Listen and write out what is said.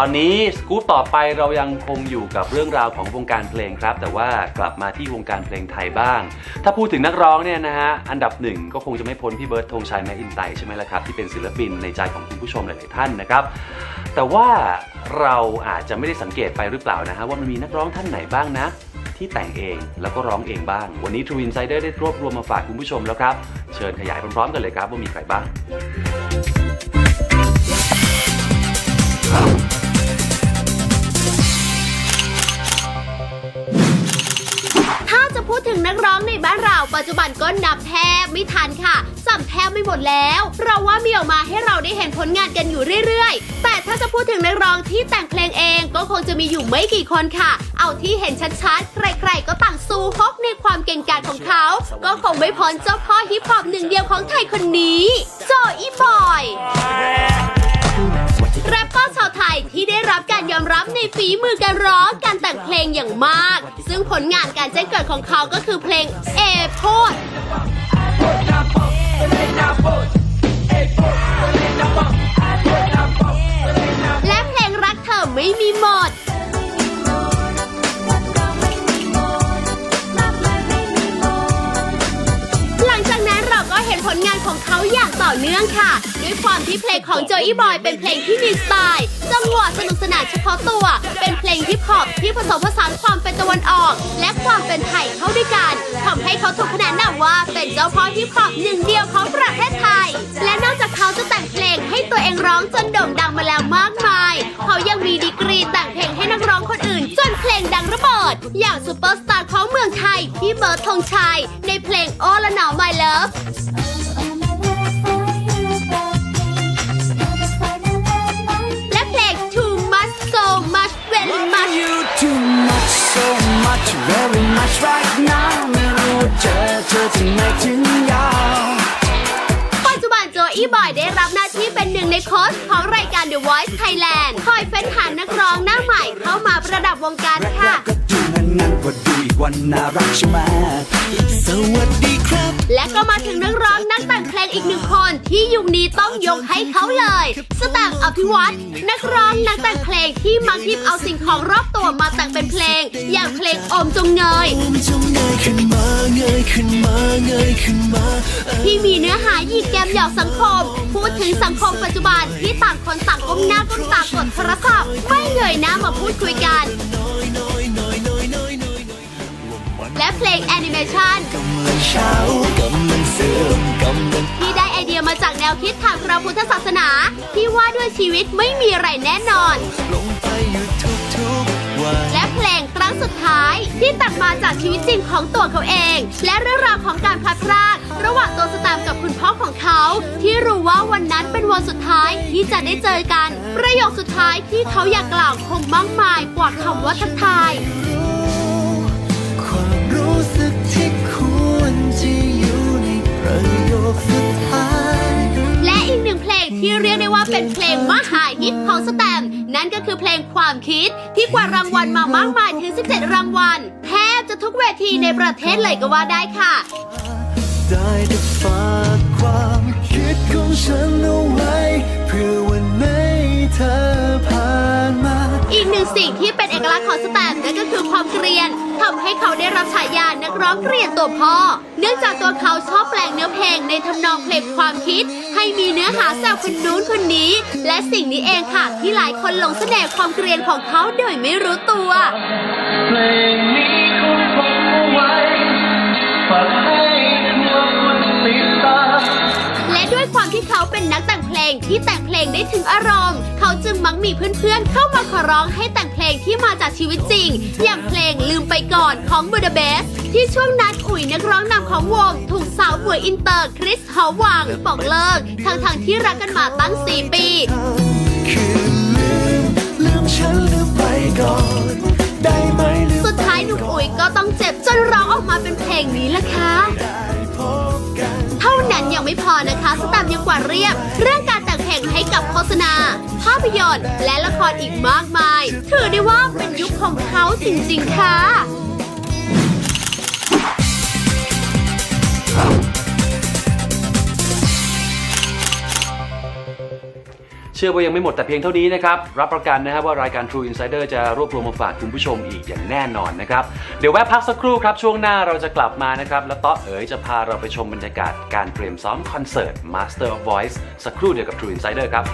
ตอนนี้สกู๊ปต่อไปเรายังคงอยู่กับเรื่องราวของวงการเพลงครับ แต่ว่ากลับมาที่วงการเพลงไทยบ้าง ถ้าพูดถึงนักร้องเนี่ยนะฮะอันดับหนึ่งก็คงจะไม่พ้นพี่เบิร์ดธงชัยแมคอินไตใช่ไหมล่ะครับที่เป็นศิลปินในใจของคุณผู้ชมหลาย ๆ ท่านนะครับ แต่ว่าเราอาจจะไม่ได้สังเกตไปหรือเปล่านะฮะว่ามันมีนักร้องท่านไหนบ้างนะที่แต่งเองแล้วก็ร้องเองบ้าง วันนี้ True Insider ได้รวบรวมมาฝากคุณผู้ชมแล้วครับ เชิญขยายพร้อมๆกันเลยครับว่ามีใครบ้าง ปัจจุบันก็นับแทบไม่ทันค่ะสัมแทบไม่หมดแล้ว เราว่ามีออกมาให้เราได้เห็นผลงานกันอยู่เรื่อยๆ แต่ถ้าจะพูดถึงนักร้องที่แต่งเพลงเองก็คงจะมีอยู่ไม่กี่คนค่ะ เอาที่เห็นชัดๆ ใครๆก็ต่างสู้ฮกในความเก่งกาจของเขา ก็คงไม่พ้นเจ้าพ่อฮิปฮอปหนึ่งเดียวของไทยคนนี้ โจอีบอยแรปเปอร์ชาวไทยที่ได้ รับการยอมรับในฝีมือการร้องการแต่งเพลงอย่างมาก ซึ่งผลงานการแจ้งเกิดของเขาก็คือเพลงเอโพดและเพลงรักเธอไม่มีหมดหลังจากนั้นเราก็เห็นผลงานของเขาอย่างต่อเนื่องค่ะ ด้วยความที่เพลงของโจอี้บอยเป็นเพลงที่มีสไตล์ จังหวะสนุก นานเฉพาะตัว เป็นเพลงฮิปฮอปที่ผสมผสานความเป็นตะวันออก และความเป็นไทยเข้าด้วยกันทำให้เขาถูกขนานนามว่าเป็นเจ้าพ่อฮิปฮอปหนึ่งเดียวของประเทศไทย และนอกจากเขาจะแต่งเพลงให้ตัวเองร้องจนโด่งดังมาแล้วมากมาย เขายังมีดีกรีแต่งเพลงให้นักร้องคนอื่น จนเพลงดังระเบิด อย่างซูเปอร์สตาร์ของเมืองไทยพี่เบิร์ดธงชัยในเพลงโอละหนาว My Love right now ไม่รู้เจอเธอที่ไหนถึงยาวปัจจุบันโจอี้บอยได้รับหน้าที่เป็นหนึ่งในโค้ชของรายการ The Voice Thailand คอยเฟ้นหานักร้องหน้าใหม่เข้ามาประดับวงการค่ะ นงั้นก็ดูอีกวันน่ารักใช่ไหมสวัสดีครับ และก็มาถึงนักร้องนักแต่งเพลงอีกหนึ่งคนที่ยุคนี้ต้องยกให้เขาเลยสแตมป์อภิวัตนักร้องนักแต่งเพลงที่มักหยิบเอาสิ่งของรอบตัวมาแต่งเป็นเพลง อย่างเพลงโอมจงเงยจงเงยขึ้นมาเงยขึ้นมาเงยขึ้นมาที่มีเนื้อหาหยิกแกมหยอกสังคม พูดถึงสังคมปัจจุบันที่ต่างคนต่างก้มหน้าก้มตากดโทรศัพท์ไม่เงยหน้ามาพูดคุยกัน และเพลงแอนิเมชันที่ได้ไอเดียมาจากแนวคิดทางพระพุทธศาสนา ที่ว่าด้วยชีวิตไม่มีอะไรแน่นอน และเพลงครั้งสุดท้ายที่ตัดมาจากชีวิตจริงของตัวเขาเอง และเรื่องราวของการพลัดพราก ระหว่างตัวสแตมกับคุณพ่อของเขา ที่รู้ว่าวันนั้นเป็นวันสุดท้ายที่จะได้เจอกัน ประโยคสุดท้ายที่เขาอยากกล่าวคงมากมายกว่าคำว่าทักทาย เป็นเพลงมหาฮิตของสแตมป์นั่นก็คือเพลงความคิดที่กวาดรางวัลมามากมายถึง 17 รางวัล แทบจะทุกเวทีในประเทศเลยก็ว่าได้ค่ะ ได้แต่ฝากความคิดของฉันเอาไว้ เพื่อวันไหนเธอผ่านมา อีกหนึ่งสิ่งที่เป็นเอกลักษณ์ของสแตมป์นั่นก็คือความเกรียนทำให้เขาได้รับฉายานักร้องเกรียนตัวพ่อ เนื่องจากตัวเขาชอบแปลงเนื้อเพลงในทำนองเพลงความคิดให้ มีเนื้อหาแซวคนนู้นคนนี้ และสิ่งนี้เองค่ะที่หลายคนหลงเสน่ห์ความเกรียนของเขาโดยไม่รู้ตัว เพลงนี้คงคงเอาไว้ฝา ความที่เขาเป็นนักแต่งเพลงที่แต่งเพลงได้ถึงอารมณ์ เขาจึงมักมีเพื่อนๆ เข้ามาขอร้องให้แต่งเพลงที่มาจากชีวิตจริง อย่างเพลงลืมไปก่อนของบูดาเบส ที่ช่วงนั้นอุ๋ยนักร้องนำของวง ถูกสาวหมวยอินเตอร์คริสหอวังบอกเลิกทั้งๆที่รักกันมาตั้ง 4 ปีคือลืมลืมฉันลืมไปก่อนได้ไหมลืมสุดท้ายหนุ่มอุ๋ยก็ต้องเจ็บจนร้องออกมาเป็นเพลงนี้ล่ะค่ะ ไม่พอนะคะสแตมยังกวาดเรียบ เรื่องการแต่งเพลงให้กับโฆษณา ภาพยนตร์ และละครอีกมากมาย ถือได้ว่าเป็นยุคของเขาจริงๆค่ะ เชื่อว่ายังไม่หมดแต่เพียงเท่านี้นะครับ รับประกันนะครับว่ารายการ True Insider จะรวบรวมมาฝากคุณผู้ชมอีกอย่างแน่นอนนะครับ เดี๋ยวแวะพักสักครู่ครับ ช่วงหน้าเราจะกลับมานะครับ แล้วต๊อเอ๋ยจะพาเราไปชมบรรยากาศการเตรียมซ้อมคอนเสิร์ต Master of Voice สักครู่เดียวกับ True Insider ครับ